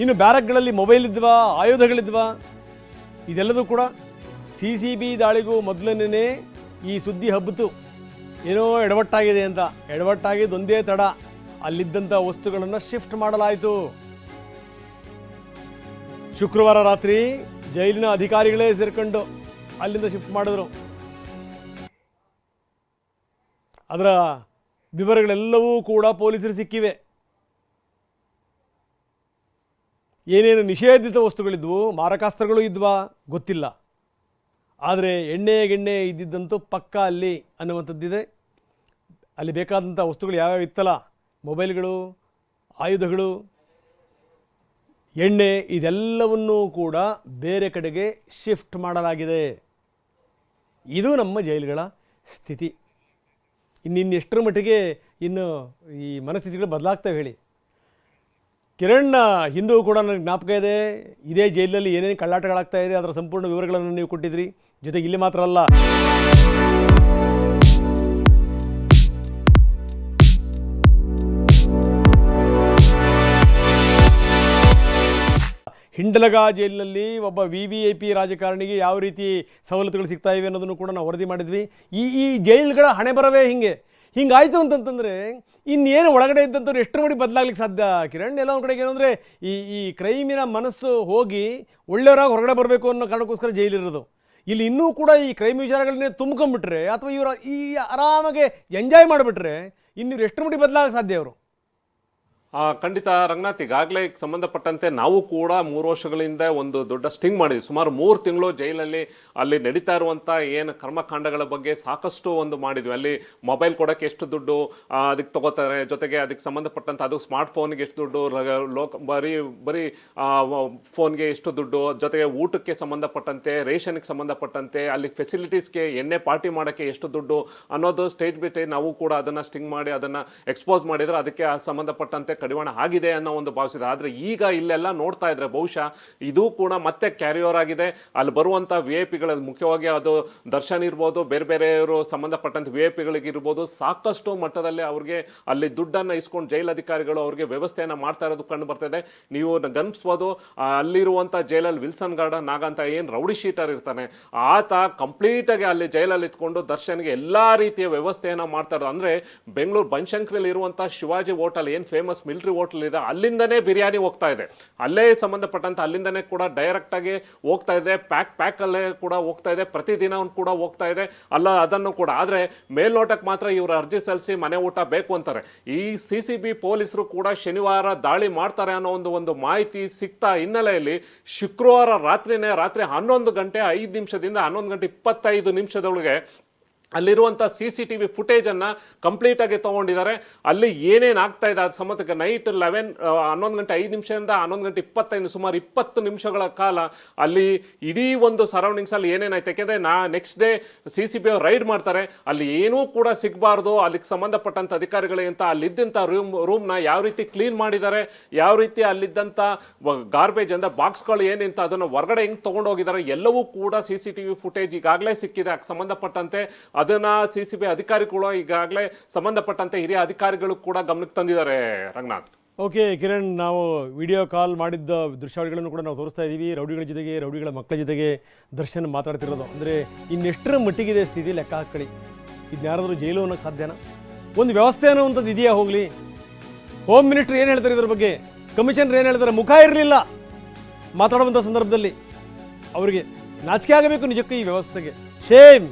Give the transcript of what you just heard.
ಇನ್ನು ಬ್ಯಾರಕ್ಗಳಲ್ಲಿ ಮೊಬೈಲ್ ಇದ್ವಾ, ಆಯುಧಗಳಿದ್ವಾ? ಇದೆಲ್ಲದೂ ಕೂಡ C C B ದಾಳಿಗೂ ಮೊದಲನೇ ಈ ಸುದ್ದಿ ಹಬ್ಬಿತು ಏನೋ ಎಡವಟ್ಟಾಗಿದೆ ಅಂತ. ಎಡವಟ್ಟಾಗಿದ್ದು ಒಂದೇ ತಡ. ಅಲ್ಲಿದ್ದಂಥ ವಸ್ತುಗಳನ್ನು ಶಿಫ್ಟ್ ಮಾಡಲಾಯಿತು. ಶುಕ್ರವಾರ ರಾತ್ರಿ ಜೈಲಿನ ಅಧಿಕಾರಿಗಳೇ ಸೇರ್ಕೊಂಡು ಅಲ್ಲಿಂದ ಶಿಫ್ಟ್ ಮಾಡಿದ್ರು. ಅದರ ವಿವರಗಳೆಲ್ಲವೂ ಕೂಡ ಪೊಲೀಸರು ಸಿಕ್ಕಿವೆ. ಏನೇನು ನಿಷೇಧಿತ ವಸ್ತುಗಳಿದ್ವು, ಮಾರಕಾಸ್ತ್ರಗಳು ಇದ್ವಾ? ಗೊತ್ತಿಲ್ಲ. ಆದರೆ ಎಣ್ಣೆ ಗೆಣ್ಣೆ ಇದ್ದಿದ್ದಂತೂ ಪಕ್ಕ ಅಲ್ಲಿ ಅನ್ನುವಂಥದ್ದಿದೆ. ಅಲ್ಲಿ ಬೇಕಾದಂಥ ವಸ್ತುಗಳು ಯಾವ್ಯಾವ ಇತ್ತಲ್ಲ? ಮೊಬೈಲ್ಗಳು, ಆಯುಧಗಳು, ಎಣ್ಣೆ ಇದೆಲ್ಲವನ್ನೂ ಕೂಡ ಬೇರೆ ಕಡೆಗೆ ಶಿಫ್ಟ್ ಮಾಡಲಾಗಿದೆ. ಇದು ನಮ್ಮ ಜೈಲುಗಳ ಸ್ಥಿತಿ. ಇನ್ನಿನ್ನೆಷ್ಟರ ಮಟ್ಟಿಗೆ ಇನ್ನು ಈ ಮನಸ್ಥಿತಿಗಳು ಬದಲಾಗ್ತವೆ ಹೇಳಿ. ಕಿರಣ್ ಹಿಂದೂ ಕೂಡ ನನಗೆ ಜ್ಞಾಪಕ ಇದೆ. ಇದೇ ಜೈಲಿನಲ್ಲಿ ಏನೇನು ಕಳ್ಳಾಟಗಳಾಗ್ತಾ ಇದೆ, ಅದರ ಸಂಪೂರ್ಣ ವಿವರಗಳನ್ನು ನೀವು ಕೊಟ್ಟಿದ್ರಿ. ಜೊತೆಗೆ ಇಲ್ಲಿ ಮಾತ್ರ ಅಲ್ಲ. ಹಿಂಡಲಗಾ ಜೈಲಿನಲ್ಲಿ ಒಬ್ಬ ವಿ ವಿ ಐ ಪಿ ರಾಜಕಾರಣಿಗೆ ಯಾವ ರೀತಿ ಸವಲತ್ತುಗಳು ಸಿಗ್ತಾ ಇವೆ ಅನ್ನೋದನ್ನು ಕೂಡ ನಾವು ವರದಿ ಮಾಡಿದ್ವಿ. ಈ ಈ ಜೈಲುಗಳ ಹಣೆ ಬರವೇ ಹಿಂಗೆ? ಹಿಂಗಾಯ್ತು ಅಂತಂತಂದರೆ ಇನ್ನೇನು ಒಳಗಡೆ ಇದ್ದಂಥವ್ರು ಎಷ್ಟು ಮಡಿ ಬದಲಾಗ್ಲಿಕ್ಕೆ ಸಾಧ್ಯ? ಕಿರಣ್, ಎಲ್ಲ ಒಂದು ಕಡೆಗೆ ಏನಂದರೆ ಈ ಈ ಕ್ರೈಮಿನ ಮನಸ್ಸು ಹೋಗಿ ಒಳ್ಳೆಯವರಾಗಿ ಹೊರಗಡೆ ಬರಬೇಕು ಅನ್ನೋ ಕಾರಣಕ್ಕೋಸ್ಕರ ಜೈಲಿರೋದು. ಇಲ್ಲಿ ಇನ್ನೂ ಕೂಡ ಈ ಕ್ರೈಮ್ ವಿಚಾರಗಳನ್ನೇ ತುಂಬ್ಕೊಂಡ್ಬಿಟ್ರೆ ಅಥವಾ ಇವರ ಈ ಆರಾಮಾಗೆ ಎಂಜಾಯ್ ಮಾಡಿಬಿಟ್ರೆ ಇನ್ನು ಎಷ್ಟು ಮಡಿ ಬದಲಾಗಕ್ಕೆ ಸಾಧ್ಯ ಅವರು ಖಂಡಿತ ರಂಗನಾಥ್, ಈಗಾಗಲೇ ಸಂಬಂಧಪಟ್ಟಂತೆ ನಾವು ಕೂಡ ಮೂರು ವರ್ಷಗಳಿಂದ ಒಂದು ದೊಡ್ಡ ಸ್ಟಿಂಗ್ ಮಾಡಿದ್ವಿ. ಸುಮಾರು ಮೂರು ತಿಂಗಳು ಜೈಲಲ್ಲಿ ಅಲ್ಲಿ ನಡೀತಾ ಇರುವಂಥ ಏನು ಕರ್ಮಕಾಂಡಗಳ ಬಗ್ಗೆ ಸಾಕಷ್ಟು ಒಂದು ಮಾಡಿದ್ವಿ. ಅಲ್ಲಿ ಮೊಬೈಲ್ ಕೊಡೋಕ್ಕೆ ಎಷ್ಟು ದುಡ್ಡು ಅದಕ್ಕೆ ತಗೋತಾರೆ. ಜೊತೆಗೆ ಅದಕ್ಕೆ ಸಂಬಂಧಪಟ್ಟಂಥ ಅದು ಸ್ಮಾರ್ಟ್ ಫೋನ್ಗೆ ಎಷ್ಟು ದುಡ್ಡು ಲೋಕ, ಬರೀ ಬರೀ ಫೋನ್ಗೆ ಎಷ್ಟು ದುಡ್ಡು, ಜೊತೆಗೆ ಊಟಕ್ಕೆ ಸಂಬಂಧಪಟ್ಟಂತೆ, ರೇಷನ್ಗೆ ಸಂಬಂಧಪಟ್ಟಂತೆ, ಅಲ್ಲಿ ಫೆಸಿಲಿಟೀಸ್ಗೆ ಎಣ್ಣೆ ಪಾರ್ಟಿ ಮಾಡೋಕ್ಕೆ ಎಷ್ಟು ದುಡ್ಡು ಅನ್ನೋದು ಸ್ಟೇಜ್ ಬಿಟ್ಟು ನಾವು ಕೂಡ ಅದನ್ನು ಸ್ಟಿಂಗ್ ಮಾಡಿ ಅದನ್ನು ಎಕ್ಸ್ಪೋಸ್ ಮಾಡಿದರೆ ಅದಕ್ಕೆ ಸಂಬಂಧಪಟ್ಟಂತೆ ಕಡಿವಾಣ ಆಗಿದೆ ಅನ್ನೋ ಒಂದು ಭಾವಿಸಿದೆ ಆದರೆ ಈಗ ಇಲ್ಲೆಲ್ಲ ನೋಡ್ತಾ ಇದ್ರೆ ಬಹುಶಃ ಇದು ಕೂಡ ಮತ್ತೆ ಕ್ಯಾರಿ ಓವರ್ ಆಗಿದೆ. ಅಲ್ಲಿ ಬರುವಂಥ ವಿ ಐ ಮುಖ್ಯವಾಗಿ ಅದು ದರ್ಶನ್ ಇರ್ಬೋದು, ಬೇರೆ ಬೇರೆಯವರು ಸಂಬಂಧಪಟ್ಟಂಥ ವಿ ಐ ಪಿಗಳಿಗಿರ್ಬೋದು ಸಾಕಷ್ಟು ಮಟ್ಟದಲ್ಲಿ ಅವ್ರಿಗೆ ಅಲ್ಲಿ ದುಡ್ಡನ್ನು ಇಸ್ಕೊಂಡು ಜೈಲ್ ಅಧಿಕಾರಿಗಳು ಅವ್ರಿಗೆ ವ್ಯವಸ್ಥೆಯನ್ನು ಮಾಡ್ತಾ ಇರೋದು ಕಂಡು ಬರ್ತಿದೆ ನೀವು ಗಮನಿಸ್ಬೋದು ಅಲ್ಲಿರುವಂಥ ಜೈಲಲ್ಲಿ ವಿಲ್ಸನ್ ಗಾರ್ಡನ್ ಆಗಂತ ಏನು ರೌಡಿ ಶೀಟರ್ ಇರ್ತಾನೆ, ಆತ ಕಂಪ್ಲೀಟಾಗಿ ಅಲ್ಲಿ ಜೈಲಲ್ಲಿ ಇತ್ಕೊಂಡು ದರ್ಶನ್ಗೆ ಎಲ್ಲ ರೀತಿಯ ವ್ಯವಸ್ಥೆಯನ್ನು ಮಾಡ್ತಾ ಇರೋದು. ಅಂದರೆ ಬೆಂಗಳೂರು ಬನಶಂಕರಿಯಲ್ಲಿ ಇರುವಂಥ ಶಿವಾಜಿ ಹೋಟೆಲ್, ಏನು ಫೇಮಸ್ ಮಿಲಿಟರಿ ಹೋಟ್ಲ್ ಇದೆ. ಅಲ್ಲಿಂದನೇ ಬಿರಿಯಾನಿ ಹೋಗ್ತಾ ಇದೆ. ಅಲ್ಲೇ ಸಂಬಂಧಪಟ್ಟಂತೆ ಅಲ್ಲಿಂದನೇ ಕೂಡ ಡೈರೆಕ್ಟಾಗಿ ಹೋಗ್ತಾ ಇದೆ. ಪ್ಯಾಕ್, ಪ್ಯಾಕಲ್ಲೇ ಕೂಡ ಹೋಗ್ತಾ ಇದೆ. ಪ್ರತಿದಿನ ಕೂಡ ಹೋಗ್ತಾ ಇದೆ. ಅಲ್ಲ, ಅದನ್ನು ಕೂಡ. ಆದರೆ ಮೇಲ್ನೋಟಕ್ಕೆ ಮಾತ್ರ ಇವರು ಅರ್ಜಿ ಸಲ್ಲಿಸಿ ಮನೆ ಊಟ ಬೇಕು ಅಂತಾರೆ. ಈ ಸಿ ಸಿ ಬಿ ಪೊಲೀಸರು ಕೂಡ ಶನಿವಾರ ದಾಳಿ ಮಾಡ್ತಾರೆ ಅನ್ನೋ ಒಂದು ಒಂದು ಮಾಹಿತಿ ಸಿಗ್ತಾ ಹಿನ್ನೆಲೆಯಲ್ಲಿ ಶುಕ್ರವಾರ ರಾತ್ರಿನೇ, ರಾತ್ರಿ ಹನ್ನೊಂದು ಗಂಟೆ ಐದು ನಿಮಿಷದಿಂದ ಹನ್ನೊಂದು ಗಂಟೆ ಇಪ್ಪತ್ತೈದು ನಿಮಿಷದೊಳಗೆ ಅಲ್ಲಿರುವಂಥ ಸಿ ಸಿ ಟಿ ವಿ ಫುಟೇಜನ್ನು ಕಂಪ್ಲೀಟಾಗಿ ತೊಗೊಂಡಿದ್ದಾರೆ. ಅಲ್ಲಿ ಏನೇನು ಆಗ್ತಾ ಇದೆ ಅದು ಸಮತಕ್ಕೆ ನೈಟ್ ಲೆವೆನ್ ಹನ್ನೊಂದು ಗಂಟೆ ಐದು ನಿಮಿಷದಿಂದ ಹನ್ನೊಂದು ಗಂಟೆ ಇಪ್ಪತ್ತೈದು ಸುಮಾರು ಇಪ್ಪತ್ತು ನಿಮಿಷಗಳ ಕಾಲ ಅಲ್ಲಿ ಇಡೀ ಒಂದು ಸರೌಂಡಿಂಗ್ಸಲ್ಲಿ ಏನೇನಾಯ್ತು? ಯಾಕೆಂದರೆ ನಾ next day C C B ಅವ್ರು ರೈಡ್ ಮಾಡ್ತಾರೆ. ಅಲ್ಲಿ ಏನೂ ಕೂಡ ಸಿಗಬಾರ್ದು. ಅಲ್ಲಿಗೆ ಸಂಬಂಧಪಟ್ಟಂಥ ಅಧಿಕಾರಿಗಳಿಗಿಂತ ಅಲ್ಲಿದ್ದಂಥ ರೂಮ್ ರೂಮ್ನ ಯಾವ ರೀತಿ ಕ್ಲೀನ್ ಮಾಡಿದ್ದಾರೆ, ಯಾವ ರೀತಿ ಅಲ್ಲಿದ್ದಂಥ ಗಾರ್ಬೇಜ್ ಅಂದರೆ ಬಾಕ್ಸ್ಗಳು ಏನಿಂತ ಅದನ್ನು ಹೊರಗಡೆ ಹೆಂಗೆ ತೊಗೊಂಡೋಗಿದ್ದಾರೆ, ಎಲ್ಲವೂ ಕೂಡ C C T V footage ಈಗಾಗಲೇ ಸಿಕ್ಕಿದೆ. ಅದಕ್ಕೆ ಸಂಬಂಧಪಟ್ಟಂತೆ ಅದನ್ನ ಸಿ ಸಿ ಬಿ ಅಧಿಕಾರಿಗಳು ಈಗಾಗಲೇ ಸಂಬಂಧಪಟ್ಟಂತೆ ಹಿರಿಯ ಅಧಿಕಾರಿಗಳು ಕೂಡ ಗಮನಕ್ಕೆ ತಂದಿದ್ದಾರೆ, ರಂಗನಾಥ್. ಓಕೆ, ಕಿರಣ್, ನಾವು ವಿಡಿಯೋ ಕಾಲ್ ಮಾಡಿದ್ದ ದೃಶ್ಯಾವಳಿಗಳನ್ನು ಕೂಡ ನಾವು ತೋರಿಸ್ತಾ ಇದ್ದೀವಿ ರೌಡಿಗಳ ಜೊತೆಗೆ, ರೌಡಿಗಳ ಮಕ್ಕಳ ಜೊತೆಗೆ ದರ್ಶನ್ ಮಾತಾಡ್ತಿರೋದು. ಅಂದರೆ ಇನ್ನೆಷ್ಟರ ಮಟ್ಟಿಗಿದೆ ಸ್ಥಿತಿ ಲೆಕ್ಕ ಹಾಕಳಿ ಇದನ್ನಾರಾದರೂ ಜೈಲು ಅನ್ನೋಕ್ಕೆ ಸಾಧ್ಯನಾ? ಒಂದು ವ್ಯವಸ್ಥೆ ಅನ್ನೋವಂಥದ್ದು ಇದೆಯಾ ಹೋಗಲಿ? ಹೋಮ್ ಮಿನಿಸ್ಟರ್ ಏನು ಹೇಳ್ತಾರೆ ಇದ್ರ ಬಗ್ಗೆ? ಕಮಿಷನರ್ ಏನು ಹೇಳ್ತಾರೆ? ಮುಖ ಇರಲಿಲ್ಲ ಮಾತಾಡುವಂಥ ಸಂದರ್ಭದಲ್ಲಿ. ಅವರಿಗೆ ನಾಚಿಕೆ ಆಗಬೇಕು ನಿಜಕ್ಕೂ ಈ ವ್ಯವಸ್ಥೆಗೆ. ಶೇಮ್